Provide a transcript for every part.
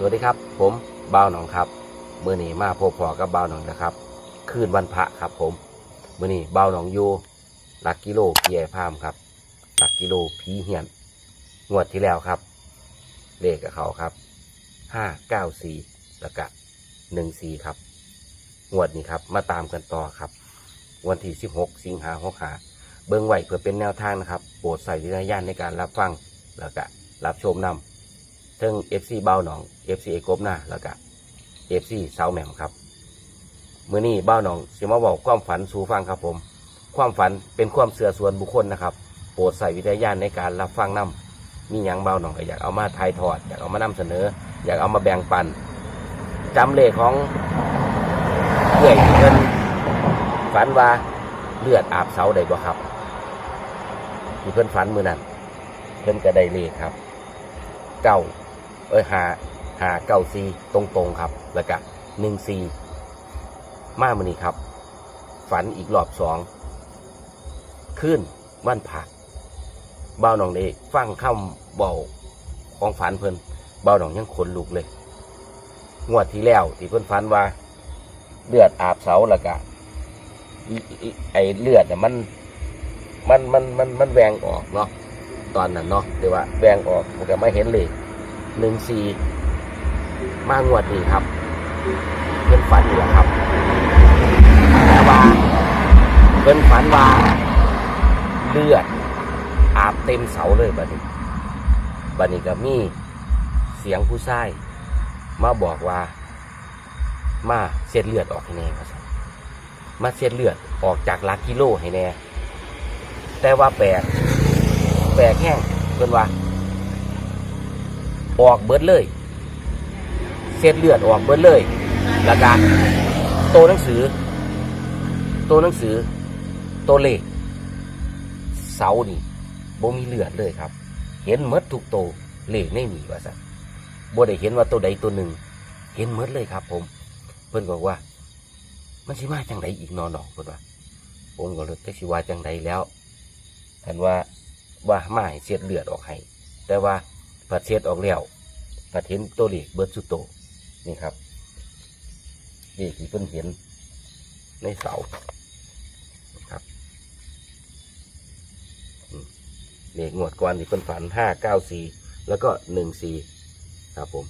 สวัสดีครับ ผมบ่าวหนองครับมื่อนี้มาพบพอกับบ่าวหนองนะครับ คืนวันพระครับผมมื่อนี้บ่าวหนองอยู่หลักกิโลเกียร์พามครับ หลักกิโลผีเหียนงวดที่แล้วครับ เลขกับเขาครับห้าเก้าสี่ล้วก็หนึ่งสี่ครับงวดนี้ครับ มาตามกันต่อครับ วันที่สิบหกสิงหาหกหาเบิ้งไหวเพื่อเป็นแนวทางนะครับโปรดใส่วิจารณญาณในการรับฟังแล้วก็รับชมนำ ทั้ง FC เบาหนอง FC เอกบหน้าแล้วก็ FC สาวแหม่มครับมื้อนี้เบ้าหนองสิมาบอกความฝันสู่ฟังครับผม ความฝันเป็นความเสื่อส่วนบุคคลนะครับ โปรดใส่วิทยาณในการรับฟังนํมีหยังเบาหนองก็อยากเอามาถ่ายทอด อยากเอามานำเสนอ อยากเอามาแบ่งปันจำเลขของเพื่อยที่เพิ่นฝันว่าเลือดอาบเสาได้บ่ครับที่เพิ่อนฝันมือนั้นเพิ่อนก็ได้เลขครับเก้า เอ้ยหาหาเก้าซีตรงตรงๆครับ แล้วก็หนึ่งซีมามือนี้ครับ ฝันอีกรอบสองขึ้นวันผักเบ้าหนองเด็กฟังคำเบาของฝันเพิ่นเบ้าหนองยังขนลุกเลย งวดที่แล้วที่เพิ่นฝันว่า เลือดอาบเสาแล้วก็ไอเลือดเนี่ยมันมันมันมันมันแหวงออกเนาะตอนนั้นเนาะเดี๋ยวว่าแบ่งออกมันก็ไม่เห็นเลย หนึ่งสี่มางวดนี้ครับเป็นฝันอยู่แล้วครับแต่ว่าเป็นฝันว่าเลือดอาบเต็มเสาเลยบัดนี้บัดนี้ก็มีเสียงผู้ชายมาบอกว่า มาเสียดเลือดออกให้แน่ว่าซั่นมาเสียดเลือดออกจากหลักกิโลให้แน่แต่ว่าแปลกแปลกแห้งเพิ่นว่า ออกเบิดเลยเส้นเลือดออกเบิดเลย แล้วก็โตวหนังสือโตวหนังสือโตวเลข เสานี่บ่มีเลือดเลยครับ เห็นหมดทุกโตเลขไม่มีว่าสักบ่ได้เห็นว่าตัวใดตัวหนึ่ง เห็นหมดเลยครับ ผม เพิ่อนบอกว่า มันสิมาจังไดอีกนอนดอกเพิ่นว่าผมก็เลยจะสิว่าจังไดแล้วคันว่าว่ามาให้เสียดเลือดออกให้แต่ว่า ผัดเสียดออกแล้วผัดเห็นตัวเลขเบิร์ดสุโตนี่ครับเลขที่เพิ่นเห็นในเสาครับเลขงวดก่อนที่เพิ่นฝันห้าเก้าสี่แล้วก็หนึ่งสี่ครับผม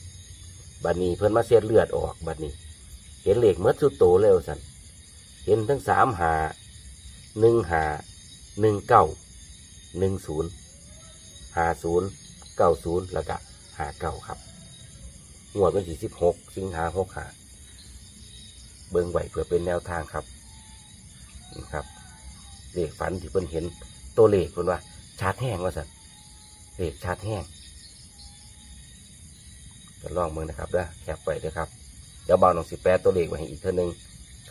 บัดนี้เพิ่นมาเสียเลือดออกบัดนี้ เห็นเลขเมื่อสุดโตแล้วสันเห็นทั้งสามหาหนึ่งหาหนึ่งเก้าหนึ่งศูนย์หาศูนย์ เก้าศูนย์แล้วก็หาเก้าครับงวดวันที่สิบหกสิงหาหกหาเบิ่งไหวเพื่อเป็นแนวทางครับนี่ครับเลขฝันที่เพิ่นเห็นตัวเลขเพิ่นว่าชาร์จแห้งว่าสันเลขชาร์จแห้งก็ลองมืองนะครับเด้อแคปไปเด้อครับเดี๋ยวเบาหนองสิแปดตัวเลขไว้ให้อีกเท่านึง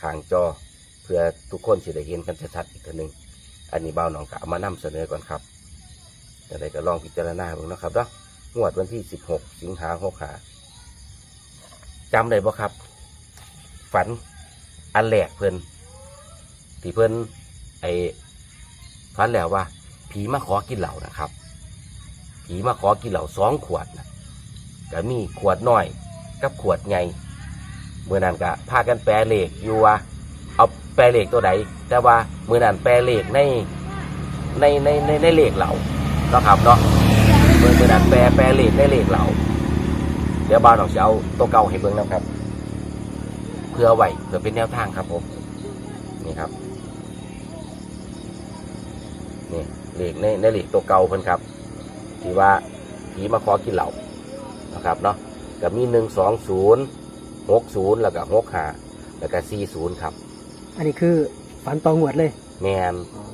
ข้างจอเพื่อทุกคนสิได้เห็นกันชัดๆอีกเท่านึงอันนี้เบาหนองกะเอามานำเสนอก่อนครับ จะได้ก็ลองพิจารณาเบิ่งนะครับเนาะงวดวันที่16สิงหาหกหาจำได้บ่ครับ ฝันอันแรกเพิ่นที่เพิ่นไอ้ฝันแล้วว่า ผีมาขอกินเหล้านะครับ ผีมาขอกินเหล้าสองขวดนะก็มีขวดน้อยกับขวดใหญ่เมื่อนั้นก็พากันแปลเลขอยู่ว่าเอาแปลเลขตัวใดแต่ว่าเมื่อนั้นแปลเลขในในในในในเลขเหล่า นาะครับเนาะมือมือนั้นแปลแปลเลขในเลขเหล่าเดี๋ยวบ้านของจะเอาตัวเก่าให้เบิ่งนะครับ เพื่อไว้เพื่อเป็นแนวทางครับผมนี่ครับนี่เลขในในเลขตัวเก่าเพิ่นครับที่ว่าผีมาขอกินเหล่านะครับเนาะก็มีหนึ่งสองศูนย์หกศูนย์แล้วก็หกห้าแล้วก็สี่ศูนย์ครับ อันนี้คือฝันตองหวดเลย แมน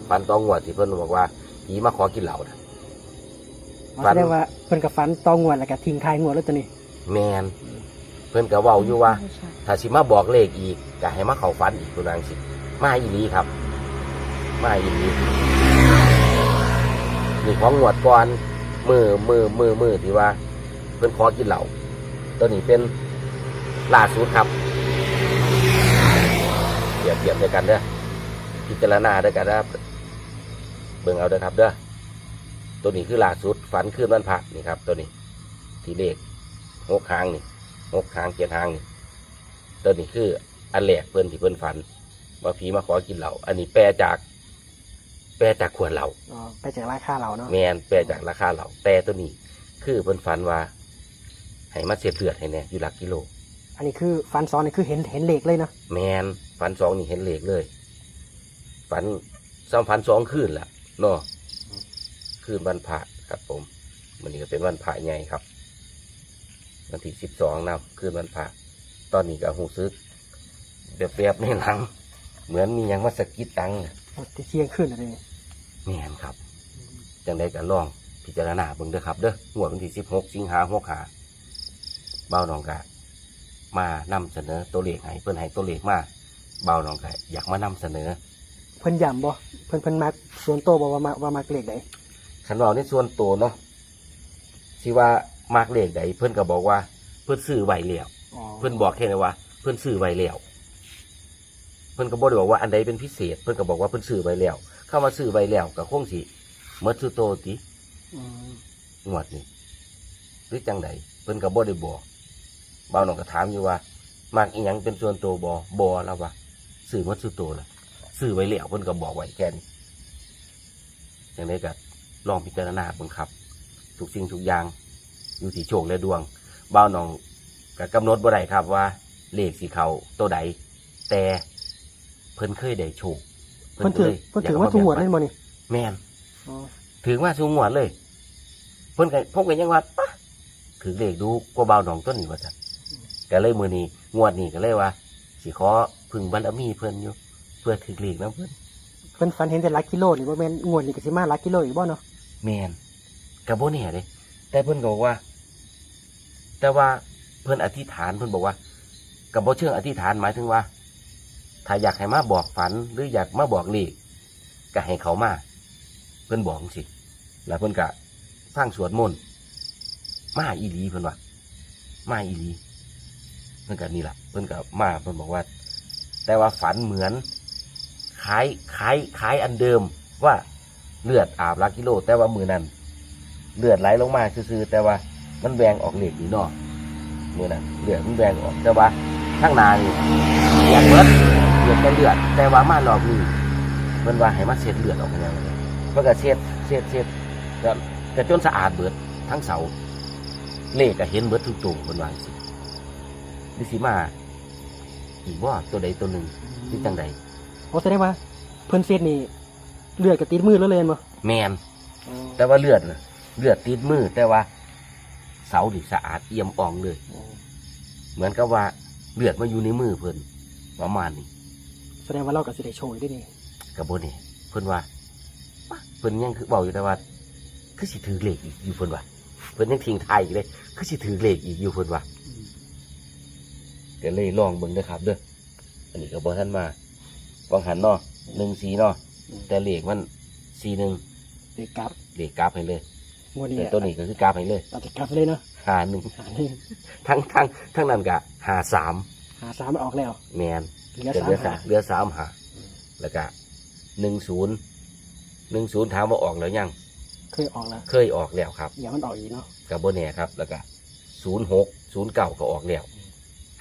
ฟันตองงวดที่เพิ่นบอกว่าผีมาขอกินเหล้านะ ฝัแสน ดงว่าเพิ่นกับฝันตองหวดแล้วก็ทิ้งทายงวดแล้วตัวนี้แมนเพิ่นก็เว้าอยู่ว่า ถ้าสิมาบอกเลขอีกก็ให้มาเข้าฝันอีกตัวนังสิมาอีหลีครับ มาอีหลีนี่ของงวดก่อนมือมือมือมือที่ว่า เพิ่นขอกินเหล้าตัวนี้เป็นล่าสุดครับเปรียบเทียบด้วยกันเด้อพิจารณาด้วยกันนะครับเบิ่งเอาเด้อครับเด้อ ตัวนี้คือล่าสุดฝันขึ้นวันพระนี่ครับ ตัวนี้ ที่เลขหกครั้งนี่หกหางเจ็ดหางนี่ตัวนี้คืออันแรกเพิ่นที่เพิ่นฝันว่าผีมาขอกินเหล้าอันนี้แปลจากแปลจากขวดเหล้าอ๋อไปจากราคาเราเนาะแมนแปลจากราคาเหล้าแต่ตัวนี้คือเพิ่นฝันว่าให้มาเสียเลือดให้แน่อยู่หลักกิโล อันนี้คือฟันซ้อนนี่คือเห็นเห็นเหล็กเลยเนาะแมนฝันสองนี่เห็นเหล็กเลย ฝันซ้ำฝันสองคืนละเนาะ คืนวันพระครับ ผมวันนี้ก็เป็นวันพระใหญ่ครับ วันที่สิบสองนะคืนวันพระตอนนี้ก็หูซึกแบบๆในหลัง เหมือนมีหยังมาสะกิดตังที่เที่ยงขึ้นอะไรนี่แม่นครับจังได้ก็ลองพิจารณาเบิ่งเด้อครับเด้องวดวันที่สิบหกสิงหาหกหาเบ้าน้องกะมานำเสนอตัวเลขให้เพื่อนให้ตัวเลขมาเบ้าน้องกะอยากมานำเสนอ เพิ่นย้ำบ่เพิ่นเพิ่นมักส่วนตัวบ่ว่ามาว่ามักเหล็กใด ขันเราในส่วนตัวเนาะที่ว่ามากเลขใดเพื่อนก็บอกว่า เพื่อนซื้อไว้แล้วอ๋อเพื่อนบอกแค่นี้ว่า เพื่อนซื้อไว้แล้วเพื่อนก็บอกได้บอกว่าอันใดเป็นพิเศษ เพื่อนก็บอกว่าเพื่อนซื้อไว้แล้วเข้ามาซื้อไว้แล้วก็คงสิเมื่อสุโตติอืมงวดนี้หรือจังใดเพิ่นก็บ่ได้บอกบ่าวน้องก็ถามอยู่ว่ามากอีหยังเป็นส่วนตัวบ่บ่แล้วว่าซื้อหมดสุดตัวละซื้อไว้แล้วเพิ่นก็บอกไว้แค่นี้จังไดก็ ลองพิจารณาเบิ่งครับทุกสิ่งทุกอย่างอยู่ที่โชคและดวงบ่าวน้องก็กำหนดบ่ได้ครับว่าเลขสิเข้าตัวใดแต่เพิ่นเคยได้โชคเพิ่นถือเพิ่นถือว่าถูกหวดเล่นบ่นี่แม่นอ๋อถึงว่าสูงงวดเลย เพิ่นก็พบกันยังว่าปะถือเลขดูกว่าเบาหนองต้นนี่ว่าจ้ะก็เลยมือนี้งวดนี้ก็เลยว่าสิขอพึ่งบารมีเพิ่นอยู่ เพื่อถือเลขนะเพิ่นเพิ่นฝันเห็นแต่หลักกิโลนี่บ่แม่นงวดนี่ก็สิมาหลักกิโลอีกบ่เนาะ แมนกับโบเนี่เลยแต่เพิ่อนก็บอกว่า แต่ว่าเพิ่อนอธิษฐานเพิ่อนบอกว่ากับโบเชิงอธิษฐานหมายถึงว่า ถ้าอยากให้มาบอกฝันหรืออยากมาบอกเลขก็ให้เขามา เพิ่อนบอกสิแล้วเพิ่อนก็ฟังสวดมนต์มาอีหลีเพิ่อนว่ามาอีหลีเพิ่อนก็นี่แหละเพิ่อนก็มาเพิ่อนบอกว่า แต่ว่าฝันเหมือนคล้ายคล้ายคล้ายอันเดิมว่า เลือดอาบลักกิโล แต่ว่ามือนั้นเลือดไหลลงมาซื่อๆแต่ว่ามันแวงออกเหล็กอยู่นอกมือนั้นเลือดมันแวงออกแต่ว่าข้างหน้านี่ยากเบิดเลือดก็เลือด แต่ว่ามารอบนี้เพิ่นว่าให้มาเช็ดเลือดออกมาอย่างไรเพิ่นก็เช็ดเช็ดเช็ดก็จนสะอาดเบิดทั้งเสาเลขก็เห็นเบิดทุกตัวเพิ่นว่าสิดิสิมาอีกว่าตัวใดตัวหนึ่งที่จังใดโอ้แสดงว่าเพิ่นเสียดนี่ เลือดก็ติดมือแล้วเลยบ่แมนอ๋อแต่ว่าเลือดน่ะเลือดติดมือแต่ว่า เสาดิสะอาดเอี่ยมอ่องเลย เหมือนกับว่าเลือดมาอยู่ในมือเพิ่นประมาณนี้แสดงว่าเราก็สิได้โชว์อีกเด้นี่กับโบนี่เพิ่นว่าปะเพิ่นยังคือเบาอยู่แต่ว่าคือสิถือเลขอีกอยู่เพิ่นว่าเพิ่นยังทิ้งทายอีกเลยคือสิถือเลขอีกอยู่เพิ่นว่าก็เลยลองเบิ่งเด้อครับเด้ออันนี้ก็บ่ทันมาวังหันเนาะหนึ่งสีเนาะ แต่เลขมันสีหนึ่งเด็กกลับเลขกราฟให้เลยงวดนี้แต่ตัวนี้ก็คือกราฟให้เลยเราจะกลับเลยเนาะหาหนึ่งหาหนึ่งทั้งทั้งทั้งนั้นก็หาสามหาสามออกแล้วแมนเหลือจะสามเหลือหาสามเหลือสามหาแล้วก็หนึ่งศูนย์หนึ่งศูนย์ถามว่าออกแล้วยังเคยออกแล้วเคยออกแล้วครับอย่ามันออกอีกเนาะกับโบแน่ครับ แล้วก็ศูนย์หกศูนย์เก่าก็ออกแล้ว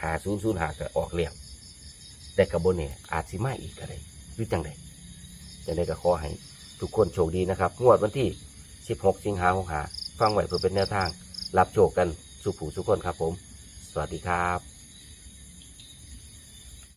หาศูนย์ศูนย์หาก็ออกแล้วแต่กับโบแน่อาจสิมาอีกก็ได้หรือจังใด จังใดก็ขอให้ทุกคนโชคดีนะครับ งวดวันที่ 16 สิงหาคมหาฟังไว้เพื่อเป็นแนวทาง รับโชคกันสุขผูสุขคนครับผม สวัสดีครับ